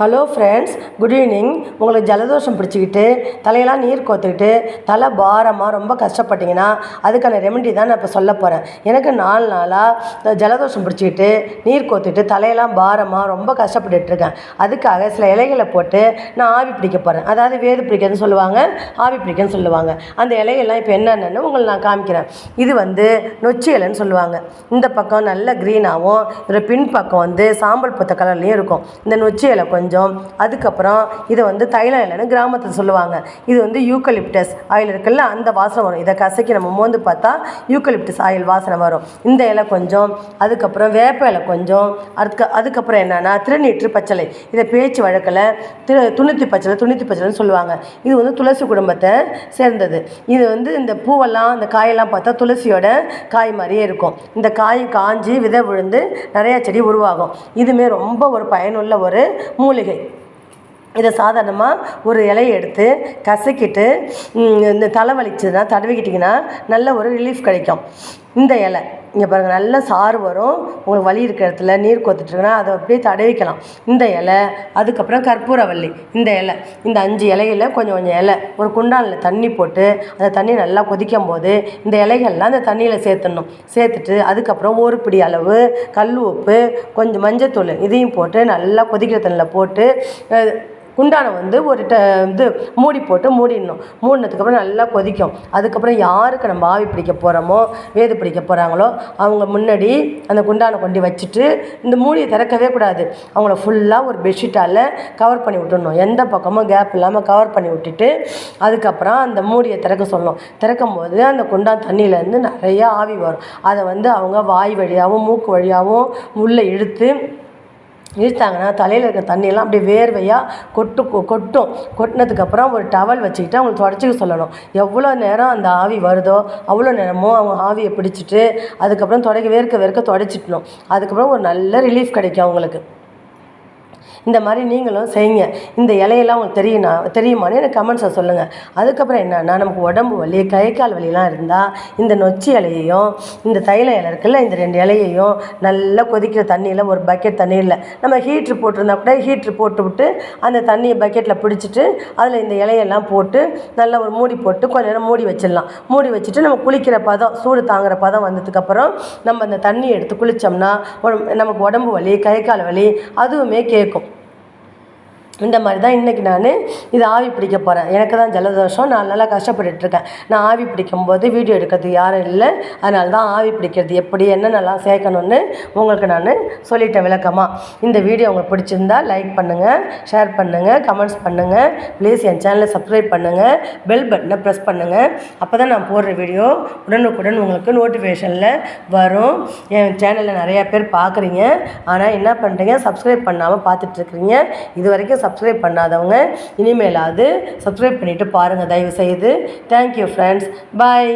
Hello friends good evening உங்களுக்கு ஜலதோஷம் பிடிச்சிக்கிட்டு தலையெல்லாம் நீர் கோத்துக்கிட்டு தலை பாரமாக ரொம்ப கஷ்டப்பட்டீங்கன்னா அதுக்கான ரெமெடி தான் நான் இப்போ சொல்ல போகிறேன் எனக்கு நாலு நாளாக ஜலதோஷம் பிடிச்சிக்கிட்டு நீர் கோத்துக்கிட்டு தலையெல்லாம் பாரமாக ரொம்ப கஷ்டப்பட்டுட்ருக்கேன் அதுக்காக சில இலைகளை போட்டு நான் ஆவி பிடிக்க போகிறேன் அதாவது வேது பிடிக்கிறதுன்னு சொல்லுவாங்க ஆவி பிடிக்கன்னு சொல்லுவாங்க. அந்த இலையெல்லாம் இப்போ என்னென்னு உங்களை நான் காமிக்கிறேன். இது வந்து நொச்சி இலைன்னு சொல்லுவாங்க. இந்த பக்கம் நல்ல க்ரீனாகவும் இதில் பின் பக்கம் வந்து சாம்பல் பொத்த கலர்லேயும் இருக்கும். இந்த நொச்சி இலை கொஞ்சம் கொஞ்சம் அதுக்கப்புறம் இதை வந்து தைல இலைன்னு கிராமத்தில் சொல்லுவாங்க. இது வந்து யூக்கலிப்டஸ் ஆயில் இருக்குல்ல அந்த வாசனை வரும். இதை கசக்கி நம்ம மோந்து பார்த்தா யூக்கலிப்டஸ் ஆயில் வாசனை வரும். இந்த இலை கொஞ்சம் அதுக்கப்புறம் வேப்ப இலை கொஞ்சம் அதுக்கு அதுக்கப்புறம் என்னென்னா திருநீற்று பச்சளை. இதை பேச்சு வழக்கில் திரு துணித்தி பச்சளை துணித்தி பச்சளைன்னு சொல்லுவாங்க. இது வந்து துளசி குடும்பத்தை சேர்ந்தது. இது வந்து இந்த பூவெல்லாம் இந்த காயெல்லாம் பார்த்தா துளசியோட காய் மாதிரியே இருக்கும். இந்த காய் காஞ்சி விதை விழுந்து நிறையா செடி உருவாகும். இதுவுமே ரொம்ப ஒரு பயனுள்ள ஒரு மூலிகை. இதை சாதாரணமாக ஒரு இலையை எடுத்து கசக்கிட்டு இந்த தலை வலிச்சதுன்னா தடவிக்கிட்டிங்கன்னா நல்ல ஒரு ரிலீஃப் கிடைக்கும். இந்த இலை. இங்கே பாருங்கள் நல்ல சாறு வரும். உங்களுக்கு வலி இருக்கிற இடத்துல நீர் கொத்துட்ருக்குன்னா அதை அப்படியே தடவிக்கலாம். இந்த இலை அதுக்கப்புறம் கற்பூரவல்லி இந்த இலை. இந்த அஞ்சு இலையில கொஞ்சம் கொஞ்சம் இலை. ஒரு குண்டானில் தண்ணி போட்டு அந்த தண்ணி நல்லா கொதிக்கும் போது இந்த இலைகள்லாம் அந்த தண்ணியில் சேர்த்துடணும். சேர்த்துட்டு அதுக்கப்புறம் ஒரு பிடி அளவு கல் உப்பு கொஞ்சம் மஞ்சத்தூள் இதையும் போட்டு நல்லா கொதிக்கிற தண்ணியில் போட்டு குண்டானை வந்து ஒரு ட இது மூடி போட்டு மூடிடணும். மூடினதுக்கப்புறம் நல்லா கொதிக்கும். அதுக்கப்புறம் யாருக்கு நம்ம ஆவி பிடிக்க போகிறோமோ வேது பிடிக்க போகிறாங்களோ அவங்க முன்னாடி அந்த குண்டானை கொண்டு வச்சுட்டு இந்த மூடியை திறக்கவே கூடாது. அவங்கள ஃபுல்லாக ஒரு பெட்ஷீட்டால் கவர் பண்ணி விட்டுடணும். எந்த பக்கமும் கேப் இல்லாமல் கவர் பண்ணி விட்டுட்டு அதுக்கப்புறம் அந்த மூடியை திறக்க சொல்லணும். திறக்கும் போது அந்த குண்டான் தண்ணியிலேருந்து நிறையா ஆவி வரும். அதை வந்து அவங்க வாய் வழியாகவும் மூக்கு வழியாகவும் உள்ளே இழுத்து இழுத்தாங்கன்னா தலையில் இருக்க தண்ணியெல்லாம் அப்படியே வேர்வையாக கொட்டு கொட்டும். கொட்டினதுக்கப்புறம் ஒரு டவல் வச்சுக்கிட்டு அவங்களை தொடச்சிக்க சொல்லணும். எவ்வளோ நேரம் அந்த ஆவி வருதோ அவ்வளோ நேரமும் அவங்க ஆவியை பிடிச்சிட்டு அதுக்கப்புறம் தொடக்க வேர்க்க வேர்க்க தொடச்சிட்டணும் அதுக்கப்புறம் ஒரு நல்ல ரிலீஃப் கிடைக்கும் அவங்களுக்கு. இந்த மாதிரி நீங்களும் செய்யுங்க. இந்த இலையெல்லாம் உங்களுக்கு தெரியுமா தெரியுமான்னு எனக்கு கமெண்ட்ஸை சொல்லுங்கள் அதுக்கப்புறம் என்னன்னா நமக்கு உடம்பு வலி கை கால் வலிலாம் இருந்தால் இந்த நொச்சி இலையையும் இந்த தைல இலை இருக்குல்ல இந்த ரெண்டு இலையையும் நல்லா கொதிக்கிற தண்ணியில் ஒரு பக்கெட் தண்ணியில் நம்ம ஹீட்ரு போட்டிருந்தா கூட ஹீட்ரு போட்டு விட்டு அந்த தண்ணியை பக்கெட்டில் பிடிச்சிட்டு அதில் இந்த இலையெல்லாம் போட்டு நல்லா ஒரு மூடி போட்டு கொஞ்ச நேரம் மூடி வச்சிடலாம். மூடி வச்சுட்டு நம்ம குளிக்கிற பதம் சூடு தாங்குற பதம் வந்ததுக்கப்புறம் நம்ம அந்த தண்ணியை எடுத்து குளித்தோம்னா நமக்கு உடம்பு வலி கை கால் வலி அதுவுமே கேட்கும். இந்த மாதிரி தான் இன்றைக்கி நான் இது ஆவி பிடிக்க போகிறேன் எனக்கு தான் ஜலதோஷம். நான் நல்லா கஷ்டப்பட்டுட்ருக்கேன் நான் ஆவி பிடிக்கும்போது வீடியோ எடுக்கிறது யாரும் இல்லை. அதனால தான் ஆவி பிடிக்கிறது எப்படி என்னென்னலாம் சேர்க்கணும்னு உங்களுக்கு நான் சொல்லிட்டேன் விளக்கமாக இந்த வீடியோ உங்களுக்கு பிடிச்சிருந்தா லைக் பண்ணுங்கள் ஷேர் பண்ணுங்கள் கமெண்ட்ஸ் பண்ணுங்கள் ப்ளீஸ் என் சேனலை சப்ஸ்கிரைப் பண்ணுங்கள் பெல் பட்டனை ப்ரெஸ் பண்ணுங்கள் அப்போ தான் நான் போடுற வீடியோ உடனுக்குடன் உங்களுக்கு நோட்டிஃபிகேஷனில் வரும். என் சேனலில் நிறையா பேர் பார்க்குறீங்க. ஆனால் என்ன பண்ணுறீங்க சப்ஸ்கிரைப் பண்ணாமல் பார்த்துட்ருக்குறீங்க இது வரைக்கும் சப்ஸ்கிரைப் பண்ணாதவங்க இனிமேலாவது சப்ஸ்கிரைப் பண்ணிவிட்டு பாருங்கள் தயவு செய்து தேங்க்யூ ஃப்ரெண்ட்ஸ் பாய்